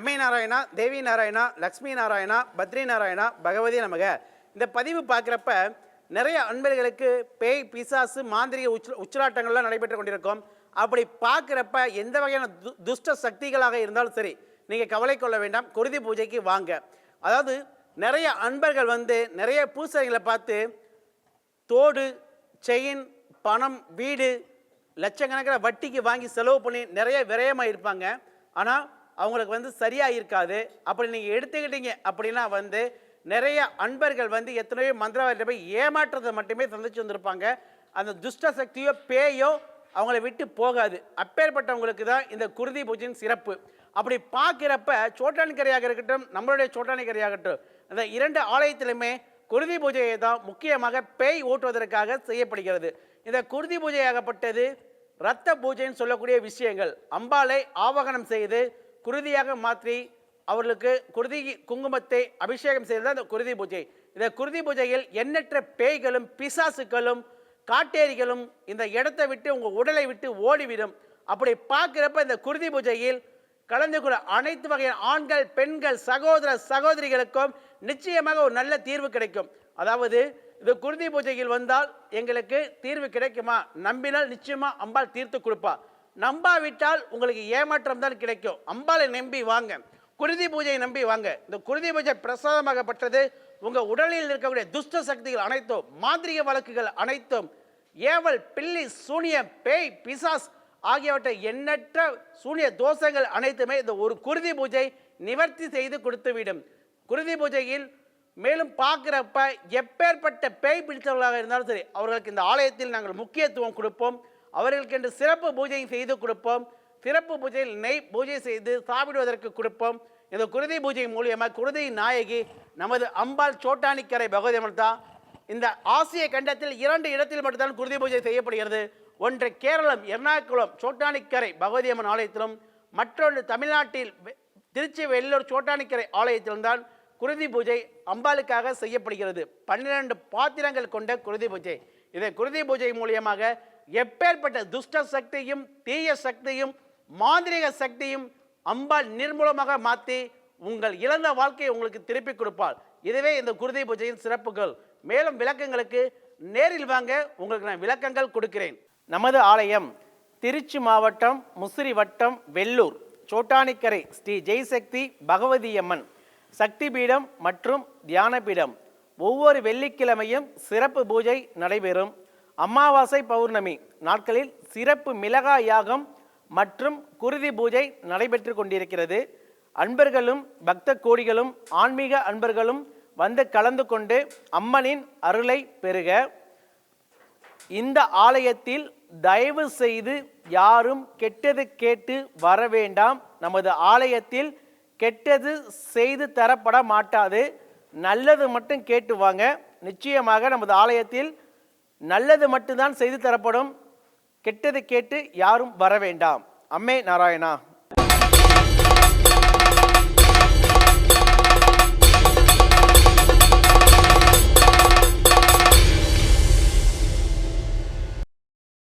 அம்மை நாராயணா தேவி நாராயணா லக்ஷ்மி நாராயணா பத்ரி நாராயணா பகவதி நமக. இந்த பதிவு பார்க்குறப்ப நிறைய அன்பர்களுக்கு பேய் பிசாசு மாந்திரிக உச்ச உச்சலாட்டங்கள்லாம் நடைபெற்று கொண்டிருக்கும். அப்படி பார்க்குறப்ப எந்த வகையான து துஷ்ட சக்திகளாக இருந்தாலும் சரி நீங்கள் கவலை கொள்ள வேண்டாம். குருதி பூஜைக்கு வாங்க. அதாவது நிறைய அன்பர்கள் வந்து நிறைய பூசைகளை பார்த்து தோடு செயின் பணம் வீடு லட்சக்கணக்கில் வட்டிக்கு வாங்கி செலவு பண்ணி நிறைய விரயமாக இருப்பாங்க ஆனால் அவங்களுக்கு வந்து சரியாக இருக்காது அப்படி நீங்கள் எடுத்துக்கிட்டீங்க அப்படின்னா வந்து நிறைய அன்பர்கள் வந்து எத்தனையோ மந்திரவாதிட்ட போய் ஏமாற்றத்தை மட்டுமே சந்திச்சு வந்திருப்பாங்க. அந்த துஷ்ட சக்தியோ பேயோ அவங்கள விட்டு போகாது. அப்பேற்பட்டவங்களுக்கு தான் இந்த குருதி பூஜையின் சிறப்பு. அப்படி பார்க்குறப்ப சோட்டானிக்கரையாக இருக்கட்டும் நம்மளுடைய சோட்டானிக்கரையாகட்டும் அந்த இரண்டு ஆலயத்திலுமே குருதி பூஜையை தான் முக்கியமாக பேய் ஓட்டுவதற்காக செய்யப்படுகிறது. இந்த குருதி பூஜையாகப்பட்டது இரத்த பூஜைன்னு சொல்லக்கூடிய விஷயங்கள். அம்பாளை ஆவகனம் செய்து குருதியாக மாற்றி அவர்களுக்கு குருதி குங்குமத்தை அபிஷேகம் செய்தது அந்த குருதி பூஜை. இந்த குருதி பூஜையில் எண்ணற்ற பேய்களும் பிசாசுகளும் காட்டேரிகளும் இந்த இடத்தை விட்டு உங்கள் உடலை விட்டு ஓடிவிடும். அப்படி பார்க்குறப்ப இந்த குருதி பூஜையில் கலந்து கொள்ள அனைத்து வகையான ஆண்கள் பெண்கள் சகோதர சகோதரிகளுக்கும் நிச்சயமாக ஒரு நல்ல தீர்வு கிடைக்கும். அதாவது இது குருதி பூஜையில் வந்தால் எங்களுக்கு தீர்வு கிடைக்குமா? நம்பினால் நிச்சயமா அம்பாள் தீர்த்து கொடுப்பா. நம்பாவிட்டால் உங்களுக்கு ஏமாற்றம் தான் கிடைக்கும். அம்பாளை நம்பி வாங்க. குருதி பூஜையை நம்பி வாங்க. இந்த குருதி பூஜை பிரசாதமாகப்பட்டது. உங்கள் உடலில் இருக்கக்கூடிய துஷ்ட சக்திகள் அனைத்தும் மாந்திரிக வழக்குகள் அனைத்தும் ஏவல் பில்லி சூனிய பேய் பிசாஸ் ஆகியவற்றை எண்ணற்ற சூனிய தோஷங்கள் அனைத்துமே இந்த ஒரு குருதி பூஜை நிவர்த்தி செய்து கொடுத்துவிடும். குருதி பூஜையில் மேலும் பார்க்குறப்ப எப்பேற்பட்ட பேய் பிடித்தவர்களாக இருந்தாலும் சரி அவர்களுக்கு இந்த ஆலயத்தில் நாங்கள் முக்கியத்துவம் கொடுப்போம். அவர்களுக்கென்று சிறப்பு பூஜை செய்து கொடுப்போம். சிறப்பு பூஜையில் நெய் பூஜை செய்து சாப்பிடுவதற்கு கொடுப்போம். இந்த குருதி பூஜை மூலியமாக குருதி நாயகி நமது அம்பாள் சோட்டானிக்கரை பகவதி தான் இந்த ஆசிய கண்டத்தில் இரண்டு இடத்தில் மட்டும்தான் குருதி பூஜை செய்யப்படுகிறது. ஒன்று கேரளம் எர்ணாகுளம் சோட்டானிக்கரை பகவதி அம்மன் ஆலயத்திலும் மற்றொன்று தமிழ்நாட்டில் வெ- திருச்சி வெள்ளூர் சோட்டானிக்கரை ஆலயத்திலும் தான் குருதி பூஜை அம்பாளுக்காக செய்யப்படுகிறது. பன்னிரண்டு பாத்திரங்கள் கொண்ட குருதி பூஜை. இதை குருதி பூஜை மூலியமாக எப்பேற்பட்ட துஷ்ட சக்தியும் தீய சக்தியும் மாந்திரிக சக்தியும் அம்பாள் நிர்மூலமாக மாற்றி உங்கள் இழந்த வாழ்க்கையை உங்களுக்கு திருப்பி கொடுப்பாள். இதுவே இந்த குருதி பூஜையின் சிறப்புகள். மேலும் விளக்கங்களுக்கு நேரில் வாங்க உங்களுக்கு நான் விளக்கங்கள் கொடுக்கிறேன். நமது ஆலயம் திருச்சி மாவட்டம் முசிறி வட்டம் வெள்ளூர் சோட்டானிக்கரை ஸ்ரீ ஜெய்சக்தி பகவதி அம்மன் சக்தி பீடம் மற்றும் தியான பீடம் ஒவ்வொரு வெள்ளிக்கிழமையும் சிறப்பு பூஜை நடைபெறும். அமாவாசை பௌர்ணமி நாட்களில் சிறப்பு மிளகாய் யாகம் மற்றும் குருதி பூஜை நடைபெற்று கொண்டிருக்கிறது. அன்பர்களும் பக்த கோடிகளும் ஆன்மீக அன்பர்களும் வந்து கலந்து கொண்டு அம்மனின் அருளை பெறுக. இந்த ஆலயத்தில் தயவு செய்து யாரும் கெட்டது கேட்டு வர வேண்டாம். நமது ஆலயத்தில் கெட்டது செய்து தரப்பட மாட்டாது. நல்லது மட்டும் கேட்டு வாங்க. நிச்சயமாக நமது ஆலயத்தில் நல்லது மட்டும்தான் செய்து தரப்படும் கெட்டது கேட்டு யாரும் வர வேண்டாம். அம்மே நாராயணா.